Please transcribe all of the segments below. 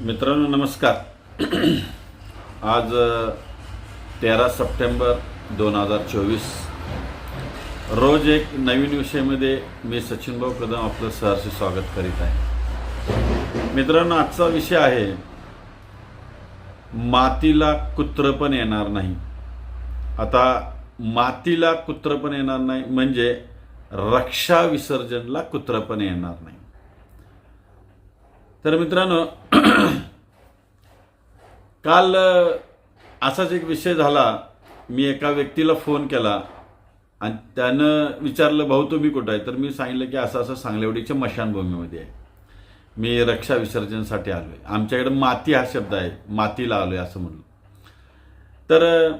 मित्रांनो नमस्कार. आज तेरा सप्टेंबर दोन हजार चोवीस. रोज एक नवीन विषयामध्ये मी सचिन भाऊ कदम आपलं सहर्ष स्वागत करीत आहे. मित्रांनो आजचा विषय आहे मातीला कुत्र पण येणार नाही. आता मातीला कुत्र पण येणार नाही म्हणजे रक्षा विसर्जनला कुत्र पण येणार नाही. तर मित्रांनो काल असाच एक विषय झाला. मी एका व्यक्तीला फोन केला आणि त्यानं विचारलं भाऊ तुम्ही कुठं आहे? तर मी सांगितलं की असं असं सांगलेवडीच्या मशानभूमीमध्ये आहे. मी रक्षा विसर्जनसाठी आलो आहे आमच्याकडे माती हा शब्द आहे मातीला आलो आहे असं म्हणलं तर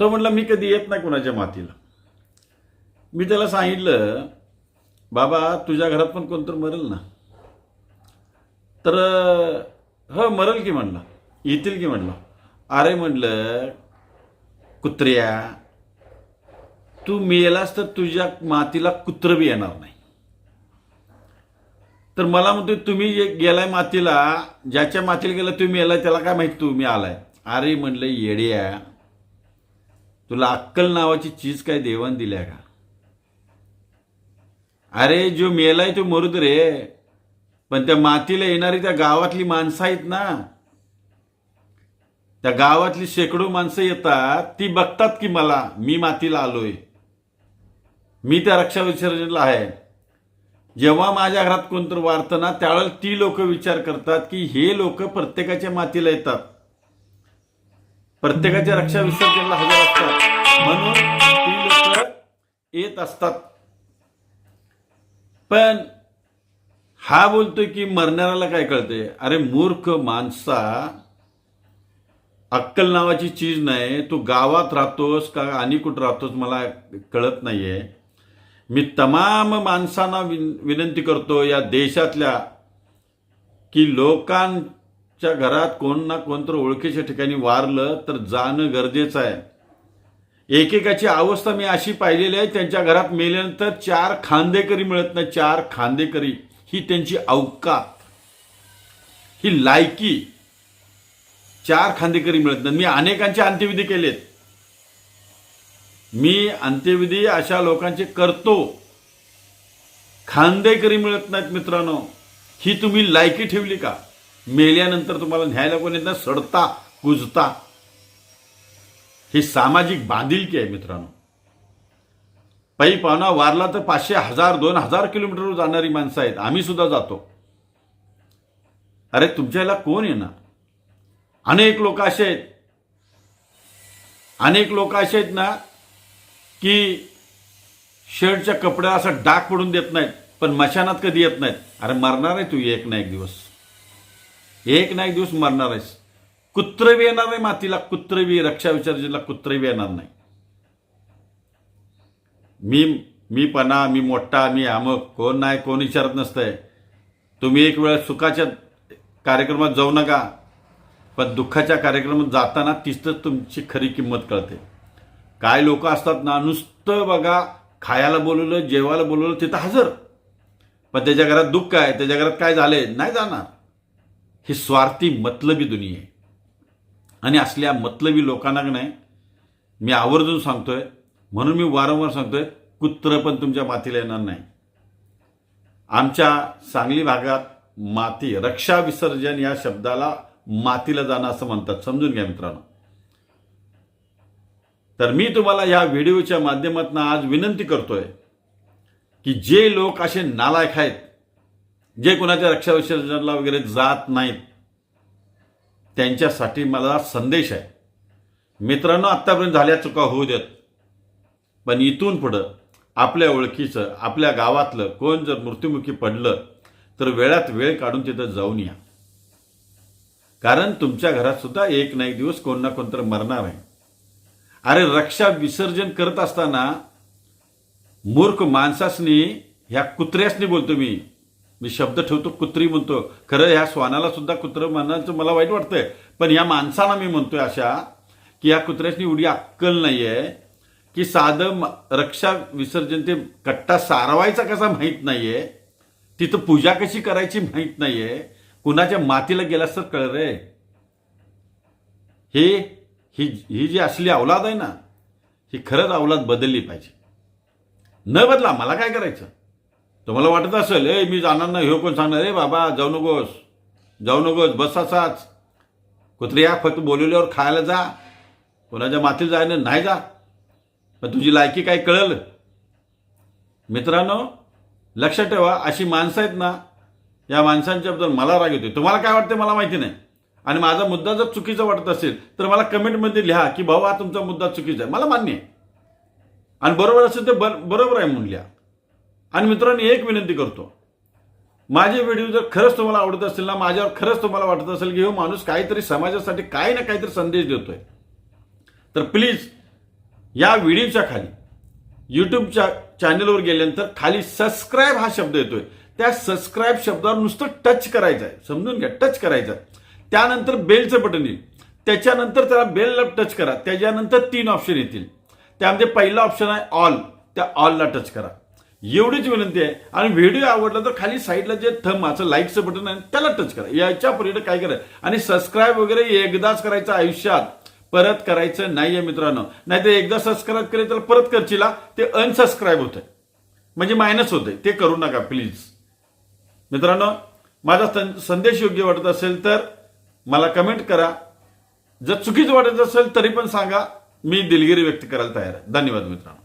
तो म्हणला मी कधी येत नाही कुणाच्या मातीला. मी त्याला सांगितलं बाबा तुझ्या घरात पण कोणतरी मरेल ना? तर हो मरल की म्हणलं. येतील की म्हणलं. अरे म्हणलं कुत्र्या तू मेलास तर तुझ्या मातीला कुत्र बी येणार नाही. तर मला म्हणतो तुम्ही गेलाय मातीला ज्याच्या मातीला गेला तुम्ही मेलाय त्याला काय माहिती तुम्ही आलाय? अरे म्हणलं येड्या तुला अक्कल नावाची चीज काय देवान दिल्या का? अरे जो मेलाय तो मरुद रे. पण त्या मातीला येणारी त्या गावातली माणसं आहेत ना त्या गावातली शेकडो माणसं येतात ती बघतात की मला मी मातीला आलोय. मी त्या रक्षा विसर्जनला आहे. जेव्हा माझ्या घरात कोणतरी वारतं ना त्यावेळेला ती लोक विचार करतात की हे लोक प्रत्येकाच्या मातीला येतात. प्रत्येकाच्या रक्षा विसर्जनला हजर असतात. म्हणून ती लोक येत असतात. पण हा बोलतोय की मरणाऱ्याला काय कळते अरे मूर्ख माणसा अक्कल नावाची चीज नाही तू गावात राहतोस का आणि कुठं राहतोस मला कळत नाहीये. मी तमाम माणसांना विन- विनंती करतो या देशातल्या की लोकांच्या घरात कोण ना कोणतरी ओळखीच्या ठिकाणी वारलं तर जाणं गरजेचं आहे. एकेकाची अवस्था मी अशी पाहिलेली आहे त्यांच्या घरात मेल्यानंतर चार खांदेकरी मिळत नाही चार खांदेकरी. ही त्यांची अवकात ही लायकी चार खांदेकरी मिळत नाही. मी अनेकांचे अंत्यविधी केलेत. मी अंत्यविधी अशा लोकांचे करतो. खांदेकरी मिळत नाहीत मित्रांनो. ही तुम्ही लायकी ठेवली का? मेल्यानंतर तुम्हाला न्यायला कोण येत नाही? सडता कुजता. ही सामाजिक बांधिलकी आहे मित्रांनो. पायी पाहुणा वारला तर पाचशे हजार दोन हजार किलोमीटरवर जाणारी माणसं आहेत. आम्ही सुद्धा जातो. अरे तुमच्या याला कोण येणार? अनेक लोक असे आहेत. अनेक लोक असे आहेत ना की शर्टच्या कपड्याला असं डाग पडून देत नाहीत पण मशानात कधी येत नाहीत. अरे मरणार आहे तू एक ना एक दिवस. एक ना एक दिवस मरणार आहेस. कुत्रवी येणार नाही मातीला कुत्रवी रक्षा विसर्जनला कुत्र येणार नाही. मी मी पणा मी मोठा मी अमुक कोण नाही कोण विचारत नसतंय. तुम्ही एक वेळ सुखाच्या कार्यक्रमात जाऊ नका. पण दुःखाच्या कार्यक्रमात जाताना तिथंच तुमची खरी किंमत कळते. काय लोक असतात ना नुसतं बघा खायला बोलवलं जेवायला बोलवलं तिथं हजर. पण त्याच्या घरात दुःख आहे त्याच्या घरात काय झाले नाही जाणार. ही स्वार्थी मतलबी दुनिया आहे. आणि असल्या मतलबी लोकांना नाही मी आवर्जून सांगतोय म्हणून मी वारंवार सांगतोय कुत्र पण तुमच्या मातीला येणार नाही. आमच्या सांगली भागात माती रक्षा विसर्जन या शब्दाला मातीला जाणं असं म्हणतात. समजून घ्या मित्रांनो. तर मी तुम्हाला या व्हिडिओच्या माध्यमातून आज विनंती करतोय की जे लोक असे नालायक आहेत जे कोणाच्या रक्षा विसर्जनाला वगैरे जात नाहीत त्यांच्यासाठी मला संदेश आहे. मित्रांनो आत्तापर्यंत झाल्या चुका होऊ देत. पण इथून पुढं आपल्या ओळखीचं आपल्या गावातलं कोण जर मृत्युमुखी पडलं तर वेळात वेळ काढून तिथं जाऊन या. कारण तुमच्या घरात सुद्धा एक ना एक दिवस कोण ना कोणतरी मरणार आहे. अरे रक्षा विसर्जन करत असताना मूर्ख माणसासनी ह्या कुत्र्यासनी बोलतो मी. मी शब्द ठेवतो कुत्री म्हणतो. खरं ह्या श्वानाला सुद्धा कुत्र म्हणायचं मला वाईट वाटतंय. पण या माणसाला मी म्हणतोय अशा की या कुत्र्यासनी एवढी अक्कल नाहीये. की साधं रक्षा विसर्जन ते कट्टा सारवायचा कसा माहीत नाहीये? तिथं पूजा कशी करायची माहीत नाहीये. कुणाच्या मातीला गेलास तर कळ रे. हे ही ही जी असली अवलाद आहे ना ही खरंच अवलाद बदलली पाहिजे. न बदला मला काय करायचं? तुम्हाला वाटत असेल ए मी जाणार नाही. हे कोण सांगणार? रे बाबा जाऊ नकोस. जाऊ नकोस. बस असाच. कुत्र्या फक्त बोलवल्यावर खायला जा. कोणाच्या मातीला जायला नाही जा. पण तुझी लायकी काय कळलं? मित्रांनो लक्षात ठेवा अशी माणसं आहेत ना या माणसांच्याबद्दल मला राग येतो तुम्हाला काय वाटते मला माहिती नाही. आणि माझा मुद्दा जर चुकीचा वाटत असेल तर मला कमेंटमध्ये लिहा की भाऊ हा तुमचा मुद्दा चुकीचा आहे. मला मान्य आहे. आणि बरोबर असेल ते बर बरोबर आहे म्हणून लिहा. आणि मित्रांनो एक विनंती करतो. माझे व्हिडिओ जर खरंच तुम्हाला आवडत असेल ना माझ्यावर खरंच तुम्हाला वाटत असेल की हो माणूस काहीतरी समाजासाठी काही ना काहीतरी संदेश देतोय. तर प्लीज या व्हिडिओच्या खाली यूट्यूबच्या चॅनलवर गेल्यानंतर खाली सबस्क्राईब हा शब्द येतोय. त्या सबस्क्राईब शब्दावर नुसतं टच करायचं आहे समजून घ्या टच करायचं आहे त्यानंतर बेलचं बटन येईल. त्याच्यानंतर त्याला बेलला टच करा. त्याच्यानंतर तीन ऑप्शन येतील. त्यामध्ये पहिला ऑप्शन आहे ऑल त्या ऑलला टच करा. एवढीच विनंती आहे. आणि व्हिडिओ आवडला तर खाली साईडला जे थम माझं लाईकचं बटन आहे त्याला टच करा. याच्या पलीकडे काय करा आणि सबस्क्राईब वगैरे एकदाच करायचं आयुष्यात. परत करायचं नाहीये मित्रांनो. नाहीतर एकदा सबस्क्राईब केले तर परत करशीला ते अनसबस्क्राईब होतंय. म्हणजे मायनस होतंय. ते करू नका प्लीज मित्रांनो माझा संदेश योग्य वाटत असेल तर मला कमेंट करा. जर चुकीचं वाटत असेल तरी पण सांगा. मी दिलगिरी व्यक्त करायला तयार आहे. धन्यवाद मित्रांनो.